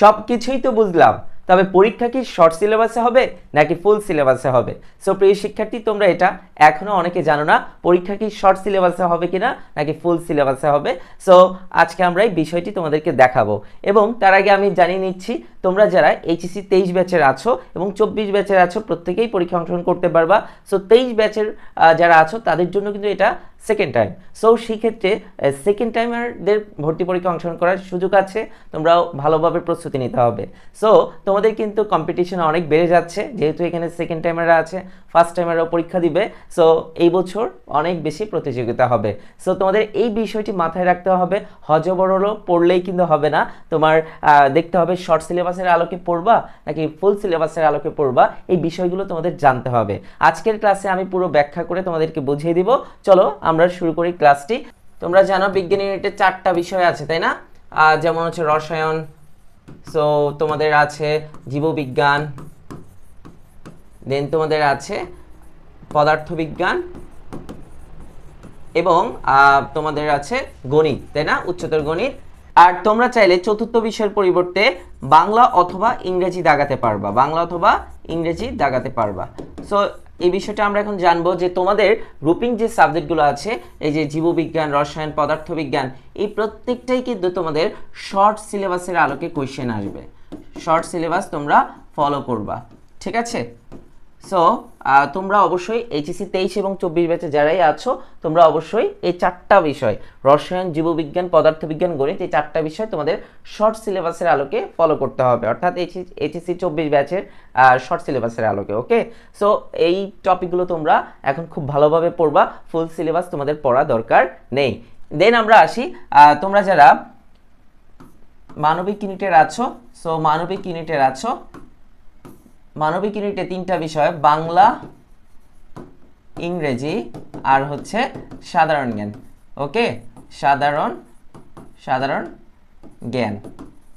সব কিছুই তো বুঝলাম। তবে পরীক্ষা কি শর্ট সিলেবাসে হবে নাকি ফুল সিলেবাসে হবে? সো প্রিয় শিক্ষার্থী, তোমরা এটা এখনও অনেকে জানো না, পরীক্ষা কি শর্ট সিলেবাসে হবে কিনা নাকি ফুল সিলেবাসে হবে? সো আজকে আমরা এই বিষয়টি তোমাদেরকে দেখাবো। এবং তার আগে আমি জানিয়ে নিচ্ছি, তোমরা যারা এইচএসসি তেইশ ব্যাচের আছো এবং চব্বিশ ব্যাচের আছো, প্রত্যেকেই পরীক্ষা অংশগ্রহণ করতে পারবা। সো তেইশ ব্যাচের যারা আছো, তাদের জন্য কিন্তু এটা সেকেন্ড টাইম সো সেই ক্ষেত্রে সেকেন্ড টাইমারদের ভর্তি পরীক্ষা অংশগ্রহণ করার সুযোগ আছে, তোমরাও ভালোভাবে প্রস্তুতি নিতে হবে। সো তোমাদের কিন্তু কম্পিটিশন অনেক বেড়ে যাচ্ছে, যেহেতু এখানে সেকেন্ড টাইমাররা আছে ফার্স্ট টাইমাররাও পরীক্ষা দিবে। সো এই বছর অনেক বেশি প্রতিযোগিতা হবে। সো তোমাদের এই বিষয়টি মাথায় রাখতে হবে হজবরল পড়লেই কিন্তু হবে না। তোমার দেখতে হবে শর্ট সিলেবাসের আলোকে পড়বা, নাকি ফুল সিলেবাসের আলোকে পড়বা, এই বিষয়গুলো তোমাদের জানতে হবে। আজকের ক্লাসে আমি পুরো ব্যাখ্যা করে তোমাদেরকে বুঝিয়ে দিব। চলো আমরা শুরু করি ক্লাসটি। তোমরা জানো বিজ্ঞান ইউনিটে চারটা বিষয় আছে, তাই না? যেমন হচ্ছে রসায়ন সো তোমাদের আছে জীববিজ্ঞান দেন তোমাদের আছে পদার্থবিজ্ঞান, এবং তোমাদের আছে গণিত, তাই না? উচ্চতর গণিত। আর তোমরা চাইলে চতুর্থ বিষয়ের পরিবর্তে বাংলা অথবা ইংরেজি দাগাতে পারবা। বাংলা অথবা ইংরেজি দাগাতে পারবা। সো এই বিষয়টা আমরা এখন জানব যে তোমাদের গ্রুপিং যে সাবজেক্টগুলো আছে, এই যে জীববিজ্ঞান, রসায়ন, পদার্থবিজ্ঞান, এই প্রত্যেকটাই কিন্তু তোমাদের শর্ট সিলেবাসের আলোকে কোয়েশ্চেন আসবে। শর্ট সিলেবাস তোমরা ফলো করবা। ঠিক আছে? সো তোমরা অবশ্যই এইচএসসি তেইশ এবং চব্বিশ ব্যাচে যারাই আছো, তোমরা অবশ্যই এই চারটা বিষয়, রসায়ন, জীববিজ্ঞান, পদার্থবিজ্ঞান গণিত, এই চারটা বিষয় তোমাদের শর্ট সিলেবাসের আলোকে ফলো করতে হবে। অর্থাৎ এইচএসসি চব্বিশ ব্যাচের শর্ট সিলেবাসের আলোকে ওকে সো এই টপিকগুলো তোমরা এখন খুব ভালোভাবে পড়বা ফুল সিলেবাস তোমাদের পড়া দরকার নেই। দেন আমরা আসি তোমরা যারা মানবিক ইউনিটের আছো সো মানবিক ইউনিটের আছো মানবিক ইউনিটে তিনটা বিষয়, বাংলা, ইংরেজি আর হচ্ছে সাধারণ জ্ঞান। ওকে? সাধারণ সাধারণ জ্ঞান।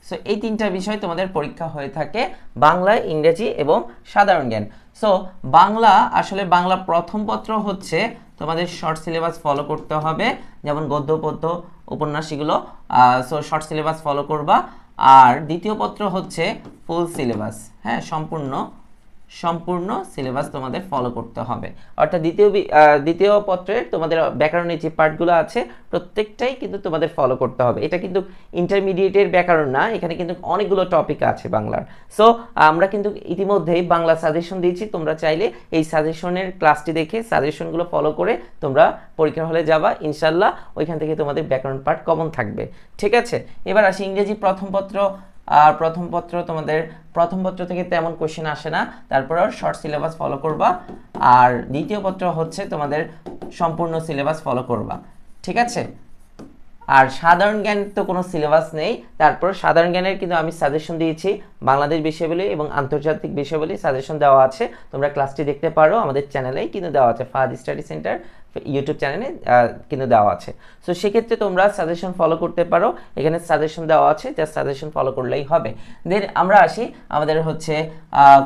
সো এই তিনটা বিষয় তোমাদের পরীক্ষা হয়ে থাকে বাংলা, ইংরেজি এবং সাধারণ জ্ঞান। সো বাংলা, আসলে বাংলা প্রথম পত্র হচ্ছে তোমাদের শর্ট সিলেবাস ফলো করতে হবে। যেমন গদ্য পদ্য উপন্যাস এগুলো সো শর্ট সিলেবাস ফলো করবা। আর দ্বিতীয় পত্র হচ্ছে ফুল সিলেবাস হ্যাঁ সম্পূর্ণ সম্পূর্ণ সিলেবাস তোমাদের ফলো করতে হবে। অর্থাৎ দ্বিতীয় দ্বিতীয় পত্রের তোমাদের ব্যাকরণের যে পার্টগুলো আছে, প্রত্যেকটাই কিন্তু তোমাদের ফলো করতে হবে। এটা কিন্তু ইন্টারমিডিয়েটের ব্যাকরণ না, এখানে কিন্তু অনেকগুলো টপিক আছে বাংলার। সো আমরা কিন্তু ইতিমধ্যেই বাংলা সাজেশন দিয়েছি, তোমরা চাইলে এই সাজেশনের ক্লাসটি দেখে সাজেশনগুলো ফলো করে তোমরা পরীক্ষার হলে যাবা, ইনশাল্লাহ ওইখান থেকে তোমাদের ব্যাকরণ পার্ট কমন থাকবে। ঠিক আছে? এবার আসি ইংরেজি প্রথম পত্র আর প্রথম পত্র তোমাদের, প্রথম পত্র থেকে তেমন কোশ্চেন আসে না। তারপর শর্ট সিলেবাস ফলো করবা। আর দ্বিতীয় পত্র হচ্ছে তোমাদের সম্পূর্ণ সিলেবাস ফলো করবা। ঠিক আছে? আর সাধারণ জ্ঞান তো কোনো সিলেবাস নেই। তারপর সাধারণ জ্ঞানের কিন্তু আমি সাজেশন দিয়েছি। বাংলাদেশ বিষয়বলী এবং আন্তর্জাতিক বিষয়বলী সাজেশন দেওয়া আছে। তোমরা ক্লাসটি দেখতে পারো। আমাদের চ্যানেলেই কিন্তু দেওয়া আছে। ফাহাদ স্টাডি সেন্টার ইউটিউব চ্যানেলে কিন্তু দেওয়া আছে। সো সেক্ষেত্রে তোমরা সাজেশন ফলো করতে পারো। এখানে সাজেশন দেওয়া আছে। জাস্ট সাজেশন ফলো করলেই হবে। দেন আমরা আসি আমাদের হচ্ছে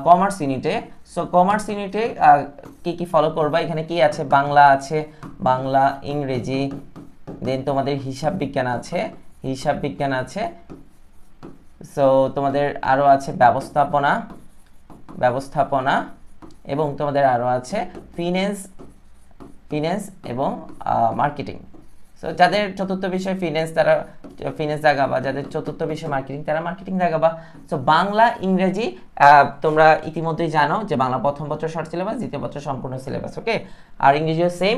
কমার্স ইউনিটে সো কমার্স ইউনিটে কী কী ফলো করবা? এখানে কি আছে? বাংলা আছে, বাংলা, ইংরেজি দেন তোমাদের হিসাব বিজ্ঞান আছে, হিসাব বিজ্ঞান আছে সো তোমাদের আরও আছে ব্যবস্থাপনা ব্যবস্থাপনা, এবং তোমাদের আরও আছে ফিনান্স ফিন্যান্স এবং মার্কেটিং সো যাদের চতুর্থ বিষয় ফিনান্স তারা ফিন্যান্স দাগাবা যাদের চতুর্থ বিষয় মার্কেটিং তারা মার্কেটিং দাগাবা সো বাংলা, ইংরেজি তোমরা ইতিমধ্যেই জানো যে বাংলা প্রথম বছর শর্ট সিলেবাস দ্বিতীয় বছর সম্পূর্ণ সিলেবাস ওকে আর ইংরেজিও সেম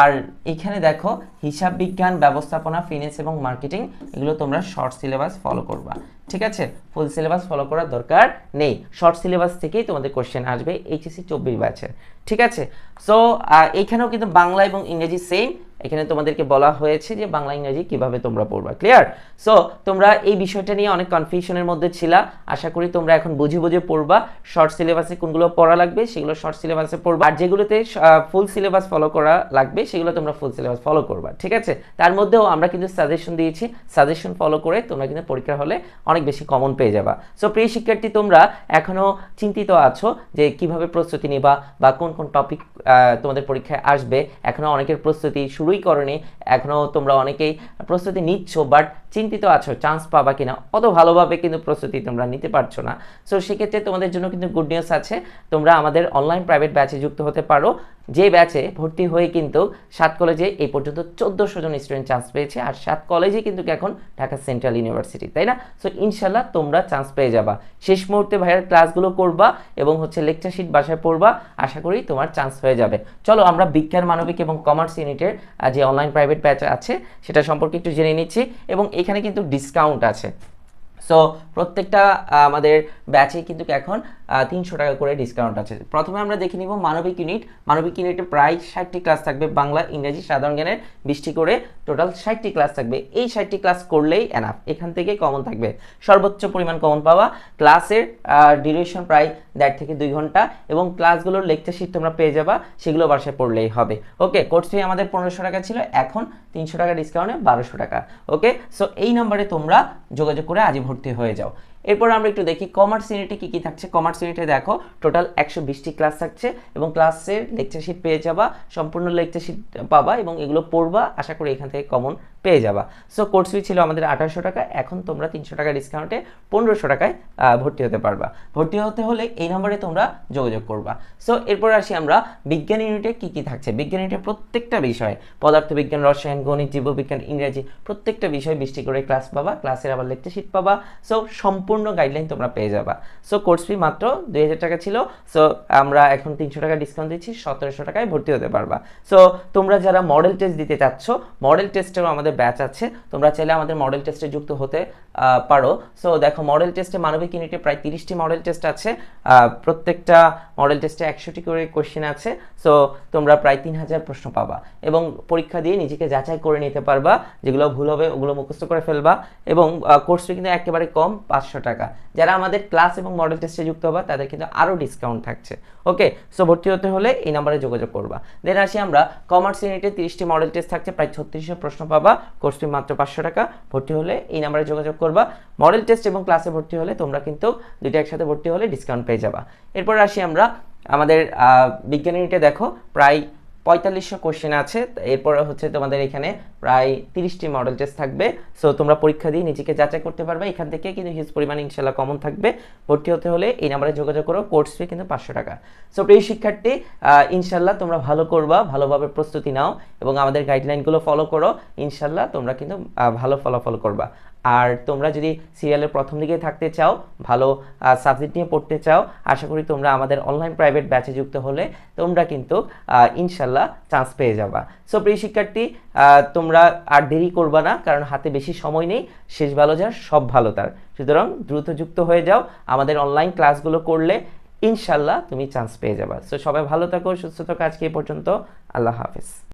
আর এখানে দেখো, হিসাব বিজ্ঞান, ব্যবস্থাপনা ফিন্যান্স এবং মার্কেটিং এগুলো তোমরা শর্ট সিলেবাস ফলো করবা। ঠিক আছে? ফুল সিলেবাস ফলো করার দরকার নেই। শর্ট সিলেবাস থেকেই তোমাদের কোশ্চেন আসবে এইচএসসি চব্বিশ ব্যাচের ঠিক আছে? সো এইখানেও কিন্তু বাংলা এবং ইংরেজি সেম এখানে তোমাদেরকে বলা হয়েছে যে বাংলা ইংরেজি কীভাবে তোমরা পড়বা ক্লিয়ার সো তোমরা এই বিষয়টা নিয়ে অনেক কনফিউশনের মধ্যে ছিলা। আশা করি তোমরা এখন বুঝে বুঝে পড়বা শর্ট সিলেবাসে কোনগুলো পড়া লাগবে, সেগুলো শর্ট সিলেবাসে পড়বা। আর যেগুলোতে ফুল সিলেবাস ফলো করা লাগবে, সেগুলো তোমরা ফুল সিলেবাস ফলো করবা, ঠিক আছে? তার মধ্যেও আমরা কিন্তু সাজেশন দিয়েছি। সাজেশন ফলো করে তোমরা কিন্তু পরীক্ষা হলে অনেক বেশি কমন পেয়ে যাবা। সো প্রিয় শিক্ষার্থী, তোমরা এখনও চিন্তিত আছো যে কীভাবে প্রস্তুতি নিবা বা কোন কোন টপিক তোমাদের পরীক্ষায় আসবে? এখনও অনেকের প্রস্তুতি শুরু শুরুই করনি। এখনও তোমরা অনেকেই প্রস্তুতি নিচ্ছ বাট চিন্তিত আছো চান্স পাবা কিনা? অত ভালোভাবে কিন্তু প্রস্তুতি তোমরা নিতে পারছ না। সো সেক্ষেত্রে তোমাদের জন্য কিন্তু গুড নিউজ আছে। তোমরা আমাদের অনলাইন প্রাইভেট ব্যাচে যুক্ত হতে পারো। যে ব্যাচে ভর্তি হয়ে কিন্তু সাত কলেজে এই পর্যন্ত চোদ্দোশো জন স্টুডেন্ট চান্স পেয়েছে আর সাত কলেজে কিন্তু এখন ঢাকা সেন্ট্রাল ইউনিভার্সিটি তাই না? সো ইনশাল্লাহ তোমরা চান্স পেয়ে যাবা। শেষ মুহূর্তে ভাইয়ের ক্লাসগুলো করবা এবং হচ্ছে লেকচার শিট বাসায় পড়বা, আশা করি তোমার চান্স হয়ে যাবে। চলো আমরা বিজ্ঞান, মানবিক এবং কমার্স ইউনিটের যে অনলাইন প্রাইভেট ব্যাচ আছে, সেটা সম্পর্কে একটু জেনে নিচ্ছি এবং এখানে কিন্তু ডিসকাউন্ট আছে। সো প্রত্যেকটা আমাদের ব্যাচে কিন্তু এখন তিনশো টাকা করে ডিসকাউন্ট আছে। প্রথমে আমরা দেখে নিব মানবিক ইউনিট মানবিক ইউনিটে প্রায় ষাটটি ক্লাস থাকবে, বাংলা, ইংরেজি, সাধারণ জ্ঞানের বিশটি করে টোটাল ষাটটি ক্লাস থাকবে। এই ষাটটি ক্লাস করলেই এনাফ এখান থেকে কমন থাকবে। সর্বোচ্চ পরিমাণ কমন পাওয়া ক্লাসের ডিউরেশন প্রায় দেড় থেকে দুই ঘণ্টা এবং ক্লাসগুলোর লেকচার শিট তোমরা পেয়ে যাবা, সেগুলো বাসায় পড়লেই হবে। ওকে কোর্স ফি আমাদের পনেরোশো টাকা ছিল, এখন তিনশো টাকা ডিসকাউন্টে বারোশো টাকা। ওকে সো এই নম্বরে তোমরা যোগাযোগ করে আজই ভর্তি হয়ে যাও। এরপর আমরা একটু দেখি কমার্স ইউনিটে কী কী থাকছে। কমার্স ইউনিটে দেখো টোটাল একশো বিশটি ক্লাস থাকছে এবং ক্লাসের লেকচার শিট পেয়ে যাবা, সম্পূর্ণ লেকচার শিট পাবা এবং এগুলো পড়বা। আশা করি এখান থেকে কমন পেয়ে যাবা। সো কোর্স ফি ছিল আমাদের আঠারোশো টাকা, এখন তোমরা তিনশো টাকা ডিসকাউন্টে পনেরোশো টাকায় ভর্তি হতে পারবা। ভর্তি হতে হলে এই নম্বরে তোমরা যোগাযোগ করবা। সো এরপর আসি আমরা বিজ্ঞান ইউনিটে কী কী থাকছে। বিজ্ঞান ইউনিটে প্রত্যেকটা বিষয়, পদার্থবিজ্ঞান, রসায়ন, গণিত, জীববিজ্ঞান, ইংরেজি, প্রত্যেকটা বিষয় বৃষ্টি করে ক্লাস পাবা ক্লাসের আবার লেকচার শিট পাবা। সো সম্পূর্ণ গাইডলাইন তোমরা পেয়ে যাবা। সো কোর্স ফি মাত্র দুই হাজার টাকা ছিল। সো আমরা এখন তিনশো টাকা ডিসকাউন্ট দিচ্ছি, সতেরোশো টাকায় ভর্তি হতে পারবা। সো তোমরা যারা মডেল টেস্ট দিতে চাচ্ছ মডেল টেস্টেরও আমাদের ব্যাচ আছে। তোমরা চাইলে আমাদের মডেল টেস্টে যুক্ত হতে পারো। সো দেখো মডেল টেস্টে মানবিক ইউনিটে প্রায় তিরিশটি মডেল টেস্ট আছে। প্রত্যেকটা মডেল টেস্টে একশোটি করে কোশ্চেন আছে। সো তোমরা প্রায় তিন হাজার প্রশ্ন পাবা এবং পরীক্ষা দিয়ে নিজেকে যাচাই করে নিতে পারবা, যেগুলো ভুল হবে ওগুলো মুখস্থ করে ফেলবা এবং কোর্স ফি কিন্তু একেবারে কম, পাঁচশো টাকা। যারা আমাদের ক্লাস এবং মডেল টেস্টে যুক্ত হবা, তাদের কিন্তু আরও ডিসকাউন্ট থাকছে। ওকে সো ভর্তি হতে হলে এই নাম্বারে যোগাযোগ করবা। দেন আসি আমরা কমার্স ইউনিটে তিরিশটি মডেল টেস্ট থাকছে, প্রায় ছত্রিশশো প্রশ্ন পাবা। কোর্স ফি মাত্র পাঁচশো টাকা, ভর্তি হলে এই নাম্বারে যোগাযোগ করবা। মডেল টেস্ট এবং ক্লাসে ভর্তি হলে তোমরা কিন্তু দুইটা একসাথে ভর্তি হলে ডিসকাউন্ট পেয়ে যাবা। এরপর আসি আমরা আমাদের বিজ্ঞানীটা বিজ্ঞান দেখো, প্রায় পঁয়তাল্লিশশো কোশ্চেন আছে। এরপরে হচ্ছে তোমাদের এখানে প্রায় তিরিশটি মডেল টেস্ট থাকবে। সো তোমরা পরীক্ষা দিয়ে নিজেকে যাচাই করতে পারবে। এখান থেকে কিন্তু হিউজ পরিমাণ ইনশাল্লাহ কমন থাকবে। ভর্তি হতে হলে এই নাম্বারে যোগাযোগ করো। কোর্স ফি কিন্তু পাঁচশো টাকা। সো প্রিয় শিক্ষার্থী ইনশাল্লাহ তোমরা ভালো করবা, ভালোভাবে প্রস্তুতি নাও এবং আমাদের গাইডলাইনগুলো ফলো করো। ইনশাল্লাহ তোমরা কিন্তু ভালো ফলাফল করবা। আর তোমরা যদি সিরিয়ালের প্রথম দিকে থাকতে চাও, ভালো সাবজেক্ট নিয়ে পড়তে চাও, আশা করি তোমরা আমাদের অনলাইন প্রাইভেট ব্যাচে যুক্ত হলে তোমরা কিন্তু ইনশাল্লাহ চান্স পেয়ে যাবা। সো প্রিয় শিক্ষার্থী তোমরা আর দেরি করবা না, কারণ হাতে বেশি সময় নেই, শেষ ভালো যার, সব ভালো তার। সুতরাং দ্রুত যুক্ত হয়ে যাও, আমাদের অনলাইন ক্লাসগুলো করলে ইনশাল্লাহ তুমি চান্স পেয়ে যাবা। সো সবাই ভালো থাকো, সুস্থ থাকো, আজকে পর্যন্ত। আল্লাহ হাফেজ।